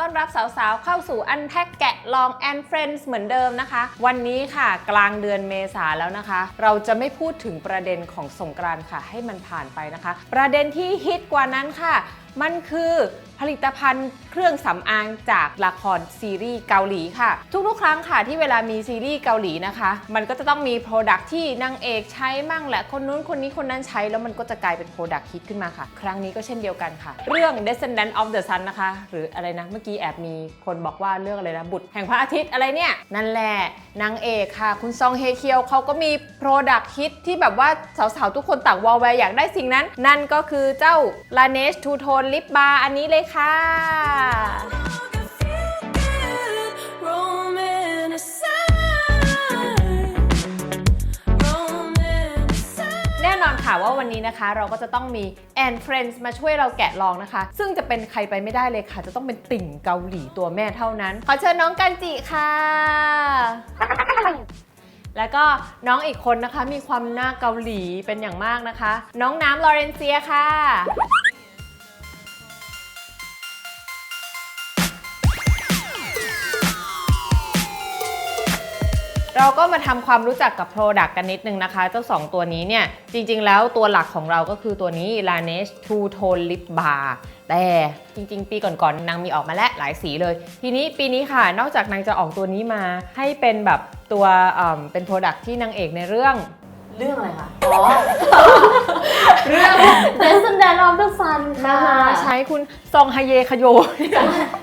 ต้อนรับสาวๆ เข้าสู่อันแท็กแกะลองแอนเฟรนด์เหมือนเดิมนะคะ วันนี้ค่ะกลางเดือนเมษาแล้วนะคะ เราจะไม่พูดถึงประเด็นของสงกรานต์ค่ะ ให้มันผ่านไปนะคะ ประเด็นที่ฮิตกว่านั้นค่ะ มันคือผลิตภัณฑ์เครื่องสำอางจากละครซีรีส์เกาหลีค่ะ ทุกๆ ครั้งค่ะที่เวลามีซีรีส์เกาหลีนะคะ มันก็จะต้องมีโปรดักที่นางเอกใช้มั่งแหละคนนู้นคนนี้คนนั้นใช้แล้วมันก็จะกลายเป็นโปรดักฮิตขึ้นมาค่ะ ครั้งนี้ก็เช่นเดียวกันค่ะ เรื่อง Descendant of the Sun นะคะ หรืออะไรนะ เมื่อกี้แอบมีคนบอกว่าเรื่องอะไรนะบุตรแห่งพระอาทิตย์อะไรเนี่ย นั่นแหละนางเอกค่ะ คุณซองเฮเคียวเขาก็มีโปรดักฮิตที่แบบว่าสาวๆทุกคนต่างวอลแวร์อยากได้สิ่งนั้น นั่นก็คือเจ้า Laneige Two Tone Lip Bar อันนี้เลยค่ะ แน่นอนค่ะว่าวันนี้นะคะเราก็จะต้องมี and friends มาช่วยเราแกะลองนะคะ ซึ่งจะเป็นใครไปไม่ได้เลยค่ะ จะต้องเป็นติ่งเกาหลีตัวแม่เท่านั้น ขอเชิญน้องกันจิค่ะ แล้วก็น้องอีกคนนะคะมีความหน้าเกาหลีเป็นอย่างมากนะคะ น้องน้ำลอเรนเซียค่ะ เราก็มาทำความรู้จักกับ Product กันนิดนึงนะคะ เจ้า 2 ตัวนี้เนี่ย จริง ๆ แล้วตัวหลักของเราก็คือตัวนี้ Laneige Two Tone Lip Bar แต่จริง ๆ ปีก่อนๆนางมีออกมาแล้วหลายสีเลย ทีนี้ปีนี้ค่ะ นอกจากนางจะออกตัวนี้มาให้เป็นแบบตัวเอิ่มเป็น Product ที่นางเอกในเรื่องเรื่องอะไรคะ อ๋อ เรื่อง Descendant of the Sun ค่ะใช้คุณซองฮเยคโย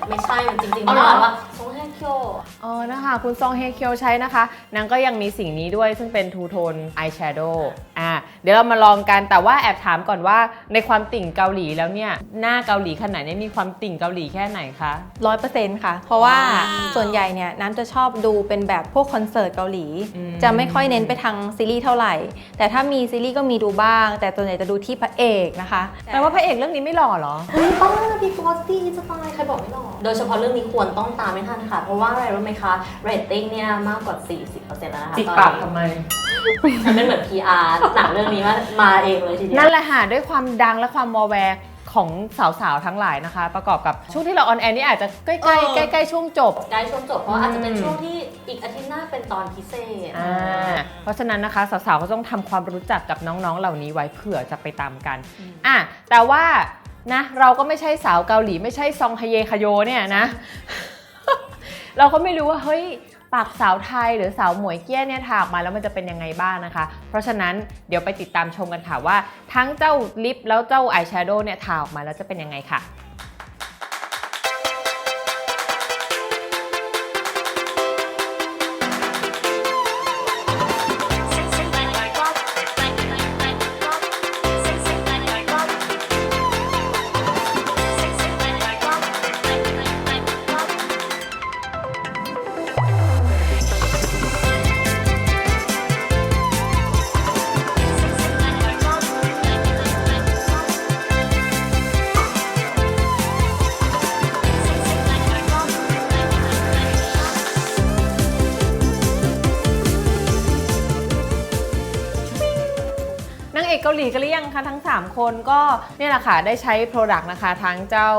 ไม่ใช่ มันจริงๆอ๋มัอนเหรออ่านว่าซงแฮคโย อ๋อนะคะ คุณซองเฮเคียวใช้นะคะ นางก็ยังมีสิ่งนี้ด้วยซึ่งเป็นทูโทนอายแชโดว์อ่าเดี๋ยวเรามาลองกันแต่ว่าแอบถามก่อนว่าในความติ่งเกาหลีแล้วเนี่ย หน้าเกาหลีขนาดนี้มีความติ่งเกาหลีแค่ไหนคะ ร้อยเปอร์เซ็นต์ค่ะ เพราะว่าว้าวส่วนใหญ่เนี่ยน้ำจะชอบดูเป็นแบบพวกคอนเสิร์ตเกาหลี อืม จะไม่ค่อยเน้นไปทางซีรีส์เท่าไหร่ แต่ถ้ามีซีรีส์ก็มีดูบ้าง แต่ส่วนใหญ่จะดูที่พระเอกนะคะแปลว่าพระเอกเรื่องนี้ไม่หล่อเหรอ เฮ้ยป้าพี่โกสตี้จะตายใครบอกไม่หรอกโดยเฉพาะเรื่องนี้ควรต้องตามไม่ทันค่ะ เพราะว่าอะไรรู้ไหมคะเรตติ้งเนี่ยมากกว่า 40%แล้วนะคะจิกตอนปากนี้ทำไมฉันเป็นเหมือน PR หนังเรื่องนี้มามาเองเลยทีเดียวนั่นแหละค่ะด้วยความดังและความมอแวร์ของสาวๆ ทั้งหลายนะคะ ประกอบกับช่วงที่เราออนแอร์นี่อาจจะใกล้เออๆใกล้ๆช่วงจบใกล้ช่วงจบเพราะอาจจะเป็นอืมช่วงที่อีกอาทิตย์หน้าเป็นตอนพิเศษอ่าเพราะฉะนั้นนะคะ สาวๆ ก็ต้องทำความรู้จักกับน้องๆ เหล่านี้ไว้เผื่อจะไปตามกันอืมอะแต่ว่านะเราก็ไม่ใช่สาวเกาหลีไม่ใช่ซองฮเยคโยเนี่ยนะ เราก็ไม่รู้ว่าเฮ้ยปากสาวไทยหรือสาวหมวยเกี้ยเนี่ยถากมาแล้วมันจะเป็นยังไงบ้างนะคะ เพราะฉะนั้นเดี๋ยวไปติดตามชมกันค่ะว่า ทั้งเจ้าลิปแล้วเจ้าอายแชโดว์เนี่ยทาออกมาแล้วจะเป็นยังไงค่ะ เอกเกาหลีกันหรือยังคะทั้ง 3 คนก็เนี่ยแหละค่ะ ได้ใช้ Product นะคะ ทั้งเจ้า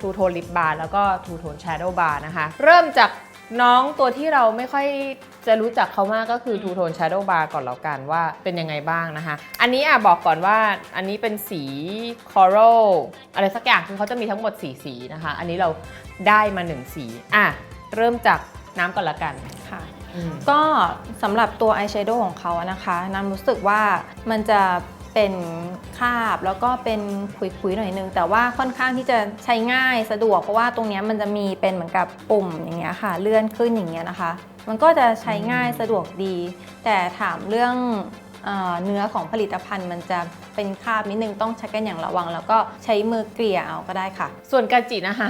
Two Tone Lip Bar แล้วก็ Two Tone Shadow Bar นะคะ เริ่มจากน้องตัวที่เราไม่ค่อยจะรู้จักเขามากก็คือ Two Tone Shadow Bar ก่อนแล้วกันว่าเป็นยังไงบ้างนะคะ อันนี้อะบอกก่อนว่าอันนี้เป็นสี Coral อะไรสักอย่างคือเขาจะมีทั้งหมด 4 สีนะคะ อันนี้เราได้มา 1 สีอะเริ่มจากน้ำก่อนละกันค่ะอืมก็สำหรับตัวอายแชโดว์ของเขาอะนะคะน้ำรู้สึกว่ามันจะ เป็นคราบแล้วก็เป็นขุยๆหน่อยนึง แต่ว่าค่อนข้างที่จะใช้ง่ายสะดวกเพราะว่าตรงเนี้ยมันจะมีเป็นเหมือนกับปุ่มอย่างเงี้ยค่ะ เลื่อนขึ้นอย่างเงี้ยนะคะ มันก็จะใช้ง่ายสะดวกดี แต่ถามเรื่องเออเนื้อของผลิตภัณฑ์มันจะเป็นคราบนิดนึงต้องใช้กันอย่างระวัง แล้วก็ใช้มือเกลี่ยเอาก็ได้ค่ะ ส่วนกาจินะคะ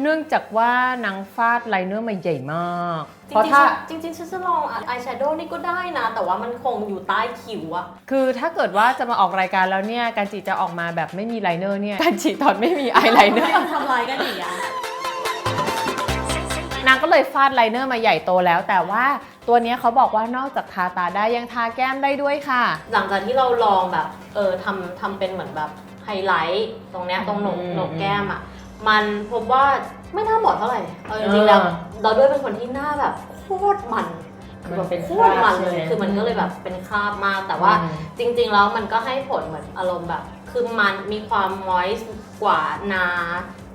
เนื่องจากว่านางฟาดไลเนอร์มาใหญ่มากจเพราะริงถ้าๆจริงๆฉันจะลองอายแชโดว์นี่ก็ได้นะ แต่ว่ามันคงอยู่ใต้คิ้วอะคือถ้าเกิดว่าจะมาออกรายการแล้วเนี่ย การจิจะออกมาแบบไม่มีไลเนอร์เนี่ย การจิตอนไม่มีไอไลเนอร์ไม่ทำลายกันอีกอะนางก็เลยฟาดไลเนอร์มาใหญ่โตแล้ว แต่ว่าตัวเนี้ยเขาบอกว่านอกจากทาตาได้ยังทาแก้มได้ด้วยค่ะ หลังจากที่เราลองแบบเออทำทำเป็นเหมือนแบบไฮไลท์ตรงเนี้ยตรงโหนกอืม โหนกแก้มอะ มันพบว่าไม่น่าบอดเท่าไหร่เอาจริงๆแล้วอ่าเราด้วยเป็นคนที่หน้าแบบโคตรมันคือแบบมันเป็นโคตรมันเลยคราบใช่ไหมคือมันก็เลยแบบเป็นคราบมากแต่ว่าอืมจริง ๆ แล้วมันก็ให้ผลเหมือนอารมณ์แบบ คือมันมีความมอยส์กว่านา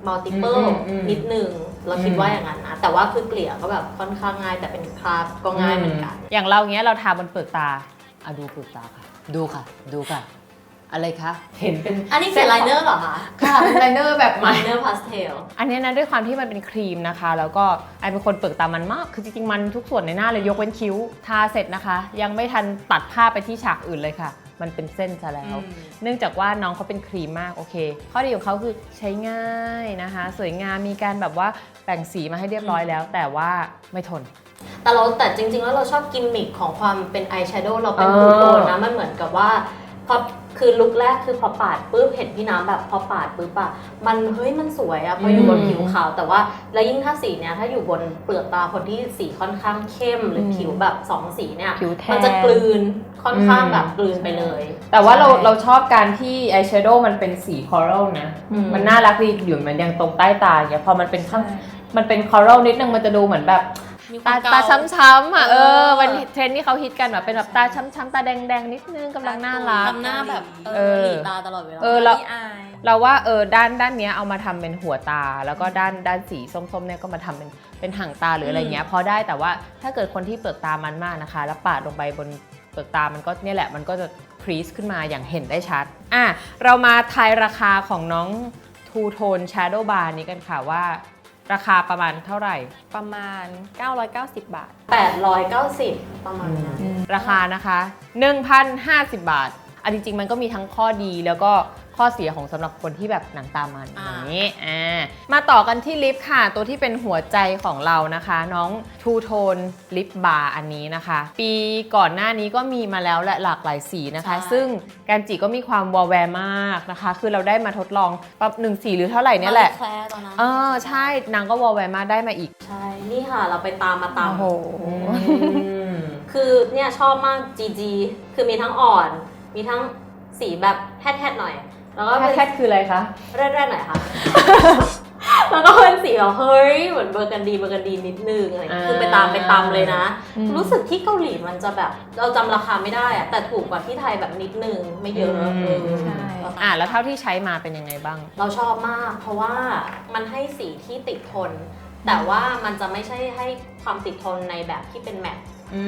มัลติเ l ิอืมอืมนิดนึงเราคิดว่าอย่างนั้นนะ แต่ว่าคือเกลี่ยก็แบบค่อนข้างง่าย แต่เป็นคราบก็ง่ายเหมือนกัน อย่างเราเงี้ยเราทาบนเปลือกตาอะดูเปลือกตาค่ะ ดูค่ะ ดูค่ะ อะไรคะ เห็นเป็นอันนี้เป็นไลเนอร์เหรอคะค่ะเป็นไลเนอร์แบบใหไลม่ เนอร์พาสเทล อันเนี้ยนะด้วยความที่มันเป็นครีมนะคะ แล้วก็ไอเป็นคนเปลือกตามันมาก คือจริงๆ มันทุกส่วนในหน้าเลยยกเว้นคิ้ว ทาเสร็จนะคะ ยังไม่ทันตัดผ้าไปที่ฉากอื่นเลยค่ะ มันเป็นเส้นซะแล้วเนื่องจากว่าน้องเขาเป็นครีมมากโอเค ข้อดีของเขาคือใช้ง่ายนะคะ สวยงามมีการแบบว่าแบ่งสีมาให้เรียบร้อยแล้ว แต่ว่าไม่ทน แต่เราแต่จริง ๆ แล้วเราชอบกิมมิคของความเป็นอายแชโดว์เราเป็นเออ บูโทนนะ มันเหมือนกับว่าพอ คือลุคแรกคือพอปาดปุ๊บเห็นพี่น้ำแบบพอปาดปุ๊บอะมันเฮ้ยมันสวยอะพออยู่บนอืมผิวขาวแต่ว่าแล้วยิ่งถ้าสีเนี้ยถ้าอยู่บนเปลือกตาคนที่สีค่อนข้างเข้มหรืออมผิวแบบสองสีเนี่ยผิวแทน มันจะกลืนค่อนข้างอืมแบบกลืนไปเลย แต่ว่าเราใช่ เราชอบการที่อายแชโดว์มันเป็นสีคอรัลนะ อืมมันน่ารักดีอยู่มันยังตรงใต้ตาอย่างเงี้ยพอมันเป็นข้างมันเป็นคอรัลนิดนึงมันจะดูเหมือนแบบ มีคตาวามเกตาช้ำๆอะเอเอออวันเทรนด์ที่เขาฮิตกันแบบเป็นแบบตาช้ำๆตาแดงๆนิดนึงกำลังน่ารัก ทำหน้าแบบเอเอออหลีตาตลอดเวลาเออเราพี่อายเราว่าเออด้านด้านเนี้ยเอามาทำเป็นหัวตา แล้วก็ด้านด้านสีส้มๆเนี่ยก็มาทำเป็นเป็นห่างตาหรืออะไรเงี้ยพอได้แต่ว่าถ้าเกิดคนที่เปลือกตามันมากนะคะ แล้วปาดลงไปบนเปลือกตามันก็เนี่ยแหละมันก็จะครีสขึ้นมาอย่างเห็นได้ชัดอะเรามาทายราคาของน้องทูโทน Shadow Bar นี้กันค่ะว่า ราคาประมาณเท่าไหร่ ประมาณ 990 บาท 890 ประมาณนั้น ราคานะคะ 1,050 บาทอันจริงๆมันก็มีทั้งข้อดีแล้วก็ ข้อเสียของสำหรับคนที่แบบหนังตามันออ่าย่างนี้อ่ามาต่อกันที่ลิปค่ะ ตัวที่เป็นหัวใจของเรานะคะ น้องทูโทนลิปบาร์อันนี้นะคะ ปีก่อนหน้านี้ก็มีมาแล้วและหลากหลายสีนะคะ ซึ่งการจิก็มีความวอลแวร์มากนะคะ คือเราได้มาทดลองปรับหนึ่งสีหรือเท่าไหร่เนี่ยแหละมาแคลร์ตอนนั้นเออใช่นางก็วอลแวร์มากได้มาอีกใช่นี่ค่ะเราไปตามมาตามโอ้โหคือเนี่ยชอบมาก GG คือมีทั้งอ่อน มีทั้งสีแบบแฮดๆหน่อย แล้วก็เป็นแคทคืออะไรคะแร่ๆหน่อยค่ะ แล้วก็เป็นสีแบบเฮ้ยเหมือนเบอร์กันดีเบอร์กันดีนิดนึงอะไรอย่างเงี้ยคือไปตามไปตามเลยนะอืมรู้สึกที่เกาหลีมันจะแบบเราจำราคาไม่ได้อะแต่ถูกกว่าที่ไทยแบบนิดนึงไม่เยอะอืมเออใช่อ่าแล้วเท่าที่ใช้มาเป็นยังไงบ้าง เราชอบมาก เพราะว่ามันให้สีที่ติดทน แต่ว่ามันจะไม่ใช่ให้ความติดทนในแบบที่เป็นแมตต์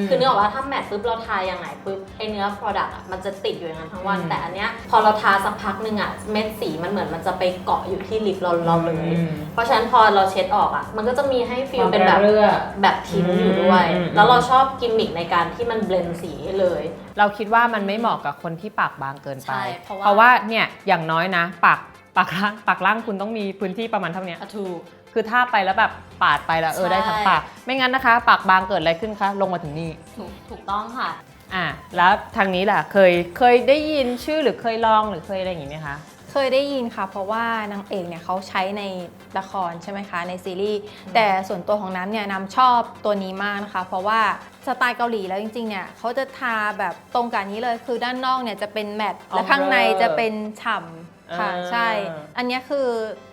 คือเนื้อออกว่าถ้าแมทปุ๊บเราทายังไงปุ๊บไอเนื้อ Product อะมันจะติดอยู่อย่างนั้นทั้งวัน อืม แต่อันเนี้ยพอเราทาสักพักหนึ่งอะเม็ดสีมันเหมือนมันจะไปเกาะอยู่ที่ลิปเราเราเลย เพราะฉะนั้นพอเราเช็ดออกอะ มันก็จะมีให้ฟีลเป็นแบบ เรื่อ แบบทิ้งอยู่ด้วย อืม แล้วเราชอบกิมมิคในการที่มันเบลนสีให้เลย เราคิดว่ามันไม่เหมาะกับคนที่ปากบางเกินไป ใช่เพราะว่า เพราะว่าเนี่ยอย่างน้อยนะปากปากล่างปากล่างคุณต้องมีพื้นที่ประมาณเท่าเนี้ยอะถูก คือถ้าไปแล้วแบบปาดไปแล้วเออใช่ ได้ทั้งปาก ไม่งั้นนะคะ ปากบางเกิดอะไรขึ้นคะ ลงมาถึงนี่ ถูกถูกต้องค่ะ อะแล้วทางนี้ล่ะ เคย เคยได้ยินชื่อหรือเคยลองหรือเคยอะไรอย่างงี้ไหมคะ เคยได้ยินค่ะ เพราะว่านางเอกเนี่ยเขาใช้ในละครใช่ไหมคะในซีรีส์แต่ส่วนตัวของน้ำเนี่ยน้ำชอบตัวนี้มากนะคะ เพราะว่า สไตล์เกาหลีแล้วจริงๆเนี่ยเขาจะทาแบบตรงกับนี้เลย คือด้านนอกเนี่ยจะเป็นแมตต์และข้างในจะเป็นฉ่ำค่ะอ่า ใช่ อันเนี้ยคือ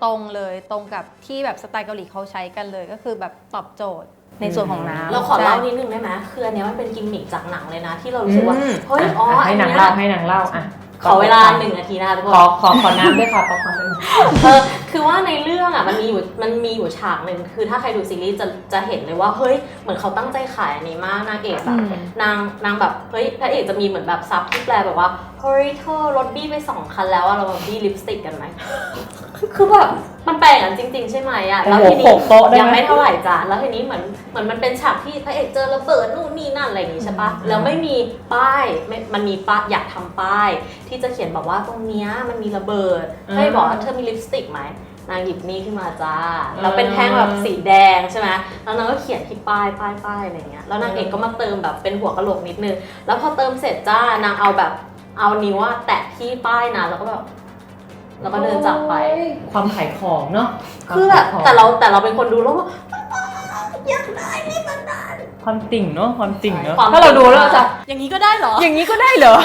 ตรงเลยตรงกับที่แบบสไตล์เกาหลีเขาใช้กันเลย ก็คือแบบตอบโจทย์ในส่วนของน้ำเราขอใช่เล่านิดนึงได้ไหมคืออันเนี้ยมันเป็นกิมมิคจากหนังเลยนะ ที่เรารู้สึกว่า อืมเฮ้ย อ๋อ อะให้หนังอัเล่าให้หนังเล่าอะ ขอเวลาหนึ่งนาทีนะคะทุกคนขอขอขอน้ำด้วยค่ะขอความเป็นเออคือว่าในเรื่องอะมันมีอยู่มันมีอยู่ฉากหนึ่งคือถ้าใครดูซีรีส์จะจะเห็นเลยว่าเฮ้ยเหมือนเขาตั้งใจขายอันนี้มากนางเอกแบบอืมนางนางแบบเฮ้ยพระเอกจะมีเหมือนแบบซับที่แปลแบบว่าเฮ้ยเธอรถบี้ไปสองคันแล้วอะเรามาบี้ลิปสติกกันไหมคือแบบ มันแปลกอย่างนั้นจริง ๆ ใช่ไหมอะแล้วทีโอ้นี้โหโขกโต๊ะได้ไหม ยังไม่เท่าไหร่จ้ะแล้วทีนี้เหมือนเหมือนมันเป็นฉากที่พระเอกเจอระเบิดนู่นนี่นั่นอะไรอย่างงี้ใช่ปะแล้วไม่มีป้ายไม่มันมีป้ายอยากทำป้าย ที่จะเขียนบอกว่าตรงเนี้ยมันมีระเบิดอ่าให้บอกว่าเธอมีลิปสติกไหมนางหยิบนี่ขึ้นมาจ้าอ่าแล้วเป็นแท่งแบบสีแดงใช่ไหมแล้วนางก็เขียนที่ป้ายป้ายป้ายอะไรเงี้ยแล้วนางเอกก็มาเติมแบบเป็นหัวกะโหลกนิดนึง แล้วพอเติมเสร็จจ้านางเอาแบบเอานิ้วอะแตะที่ป้ายนะแล้วก็แบบ แล้วก็เดินจากไป ความขายของเนาะคือแบบวามขยของแต่เราแต่เราเป็นคนดูแล้วว่าอยากได้นี่มันได้ความติ่งเนาะความติ่งเนาะความถ้าเราดูแล้วเราจะอย่างนี้ก็ได้เหรอ อย่างนี้ก็ได้เหรอ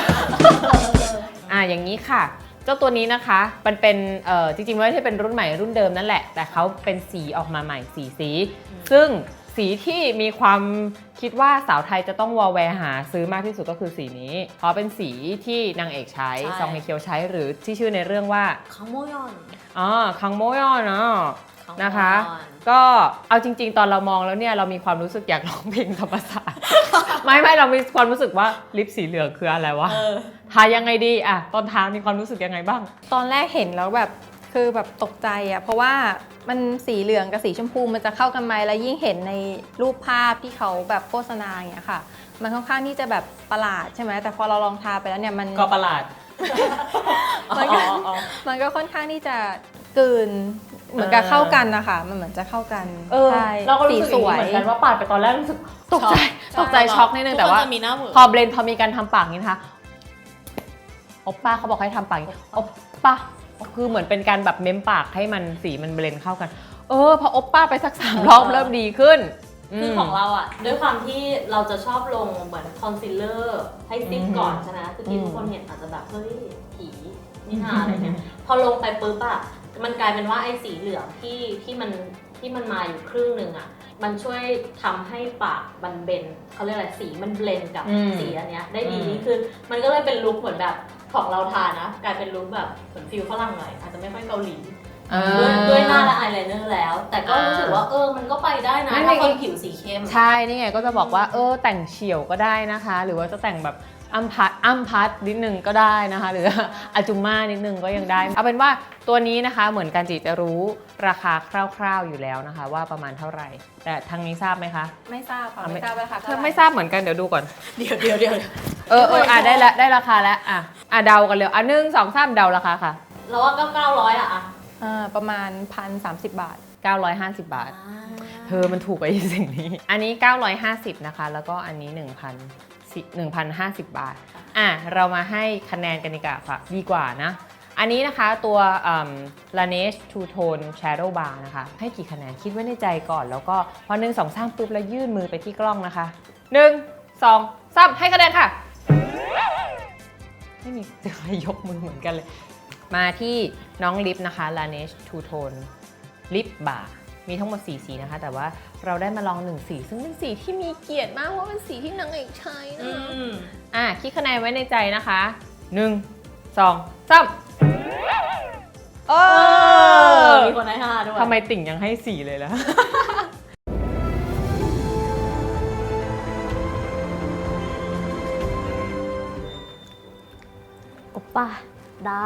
อ่าอย่างนี้ค่ะโจจ้าตัวนี้นะคะมันเป็นเอ่อจริงๆไม่ใช่เป็นรุ่นใหม่รุ่นเดิมนั่นแหละ แต่เขาเป็นสีออกมาใหม่สีสี ซึ่ง สีที่มีความคิดว่าสาวไทยจะต้องวอลแวร์หาซื้อมากที่สุดก็คือสีนี้ เพราะเป็นสีที่นางเอกใช้ ใช่ ซองเฮเคียวใช้หรือที่ชื่อในเรื่องว่าคังโมยอน อ๋อคังโมยอนเนาะคังโมยอนนะคะ ก็เอาจริง ๆ ตอนเรามองแล้วเนี่ยเรามีความรู้สึกอยากร้องเพลงธรรมศาสตร์ ไม่ไม่เรามีความรู้สึกว่าลิปสีเหลืองคืออะไรวะเออ ทายังไงดีอะตอนทามีความรู้สึกยังไงบ้าง ตอนแรกเห็นแล้วแบบ คือแบบตกใจอะ่ะเพราะว่ามันสีเหลืองกับสีชมพูมันจะเข้ากันไหมแล้วยิ่งเห็นในรูปภาพที่เขาแบบโฆษณาอย่างเงี้ยค่ะ มันค่อนข้างที่จะแบบประหลาดใช่ไหมแต่พอเราลองทาไปแล้วเนี่ยมันก็ประหลาด มันก็มันก็ค่อนข้างที่จะกลืนเหมือนกับเข้ากันนะคะมันเหมือนจะเข้ากันเออใช่เราก็รู้สีสึกสอย่างวนี้ย เหมือนกันว่าปาดไปตอนแรกรู้สึกตกใจช็อกตกใจช็อกนิดนึงแต่ว่าทุกคนจะมีหน้าเหวอ พอเบลนด์พอมีการทำปากนี้นะคะโอปป้าเขาบอกให้ทำปากอย่างนี้โอปป้า คือเหมือนเป็นการแบบเม้มปากให้มันสีมันเบลนด์เข้ากัน เออพอโอปป้าไปสักสามรอบเริ่มดีขึ้น คือมของเราอะ ด้วยความที่เราจะชอบลงเหมือนคอนซีลเลอร์ให้ซิปอืมก่อนใช่ไหมคือที่อืมทุกคนเห็นอาจจะแบบเฮ้ยผีนิทานอะไรเงี้ยพอลงไปปุ๊บอะมันกลายเป็นว่าไอ้สีเหลืองที่ที่มันที่มันมาอยู่ครึ่งหนึ่งอะมันช่วยทำให้ปากมันเบนเขาเรียกอะไรสีมันเบลนกับอืมสีอันเนี้ยได้ดีอืมคือมันก็เลยเป็นลุคเหมือนแบบ ของเราทานนะ กลายเป็นลุคแบบเหมือนฟิลฝรั่งหน่อย อาจจะไม่ค่อยเกาหลีอ่าด้วยด้วยหน้าและอายไลเนอร์แล้ว แต่ก็รู้สึกว่าเออมันก็ไปได้นะไม่ถ้าไม่ คนผิวสีเข้ม ใช่ นี่ไงก็จะบอกว่า เออ แต่งเฉียวก็ได้นะคะ หรือว่าจะแต่งแบบ อัมพัดอัมพัดนิดนึงก็ได้นะคะ หรืออาจุม่านิดนึงก็ยังได้ เอาเป็นว่าตัวนี้นะคะเหมือนกันจิจะรู้ราคาคร่าวๆอยู่แล้วนะคะ ว่าประมาณเท่าไหร่ แต่ทางนี้ทราบไหมคะไม่ทราบค่ะอะไม่ไม่ทราบราคาเธเท่าอไหร่ไม่ทราบเหมือนกันเดี๋ยวดูก่อนเดี๋ยวเดี๋ยวเดี๋ยวเออเอออะได้แล้วได้ราคาแล้วอะอะเดากันเลยอะหนึ่งสองสามเดาราคาค่ะเราว่าก็เก้าร้อยอะอะอ่าประมาณพันสามสิบบาท 950 บาท เธอมันถูกไปสิ่งนี้ อันนี้ 950 นะคะ แล้วก็อันนี้ 1,000 1,050 บาท อะ เรามาให้คะแนนกันดีกว่าค่ะดีกว่านะ อันนี้นะคะตัว Laneige Two Tone Shadow Bar นะคะ ให้กี่คะแนนคิดไว้ในใจก่อน แล้วก็พอหนึ่งสองสามปุ๊บแล้วยื่นมือไปที่กล้องนะคะ1 2 3ให้คะแนนค่ะ ไม่มีใครยกมือเหมือนกันเลย มาที่น้องลิปนะคะ Laneige Two Tone ลิปบาร์ มีทั้งหมด 4 สีนะคะ แต่ว่าเราได้มาลอง 1 สี ซึ่งเป็นสีที่มีเกียรติมากเพราะเป็นสีที่นางเอกใช้นะอืมอะคิดคะแนนไว้ในใจนะคะ 1 2 3เออมีคนให้ห้าด้วยทำไมติ่งยังให้4เลยล่ะโอป้าดา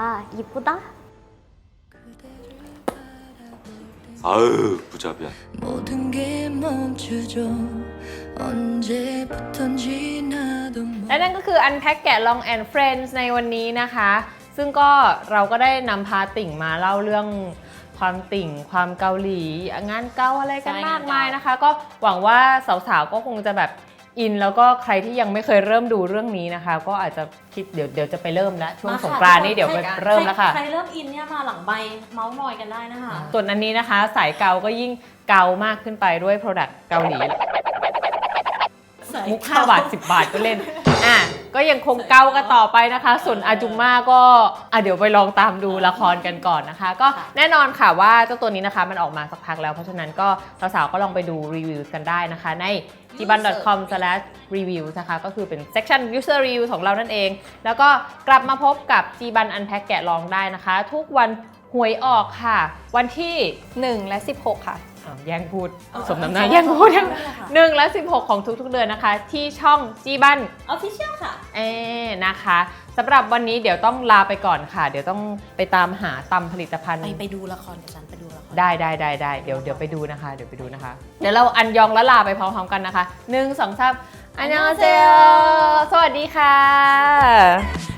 아유 부자비야 모든 게 멈추죠 언제부턴지 나도 และนั่นก็คือ Unpack แกะ Long and Friends ในวันนี้นะคะ ซึ่งก็เราก็ได้นำพาติ่งมาเล่าเรื่องความติ่ง ความเกาหลี งานเกาอะไรกัน ใช่ มาก งานเกาม มายนะคะ ก็หวังว่าสาวๆ ก็คงจะแบบ อินแล้วก็ใครที่ยังไม่เคยเริ่มดูเรื่องนี้นะคะ ก็อาจจะคิดเดี๋ยวเดี๋ยวจะไปเริ่มแล้วช่วงมาค่ะสงกรานต์นี่เดี๋ยวไปใคเริ่มแล้วค่ะใครเริ่มอินเนี่ยมาหลังใบเมาส์มอยกันได้นะคะส่วนอันนี้นะคะ สายเกาก็ยิ่งเกามากขึ้นไปด้วย Product เกาหลี มุก5บาท 10 บาทก็เล่น อะ ก็ยังคงเกากันต่อไปนะคะ ส่วนอาจุม่าก็อะเดี๋ยวไปลองตามดูละครกันก่อนนะคะ ก็แน่นอนค่ะว่าเจ้าตัวนี้นะคะมันออกมาสักพักแล้ว เพราะฉะนั้นก็สาวๆก็ลองไปดูรีวิวกันได้นะคะ ใน j i b a n c o m r e v i e w นะคะ ก็คือเป็น section user review ของเรานั่นเอง แล้วก็กลับมาพบกับ g b a n Unpack แกะลองได้นะคะ ทุกวันหวยออกค่ะ วันที่ 1 และ 16 ค่ะ อ้าวแย่งพูดเอาสมน้ำหน้าเอาแย่งพูดเอายังหนึ่งและ16 ของทุกๆเดือนนะคะ ที่ช่องจีบัน ออฟฟิเชียลค่ะ เอนะคะสำหรับวันนี้เดี๋ยวต้องลาไปก่อนค่ะ เดี๋ยวต้องไปตามหาตำผลิตภัณฑ์ ไปไปดูละครกับฉันไปดูละคร ได้ได้ได้ได้เดี๋ยวเดี๋ยวไปดูนะคะ เดี๋ยวไปดูนะคะ เดี๋ยวเราอันยองและลาไปพร้อมๆกันนะคะหนึ่งสองสามอันยองเซลสวัสดีค่ะ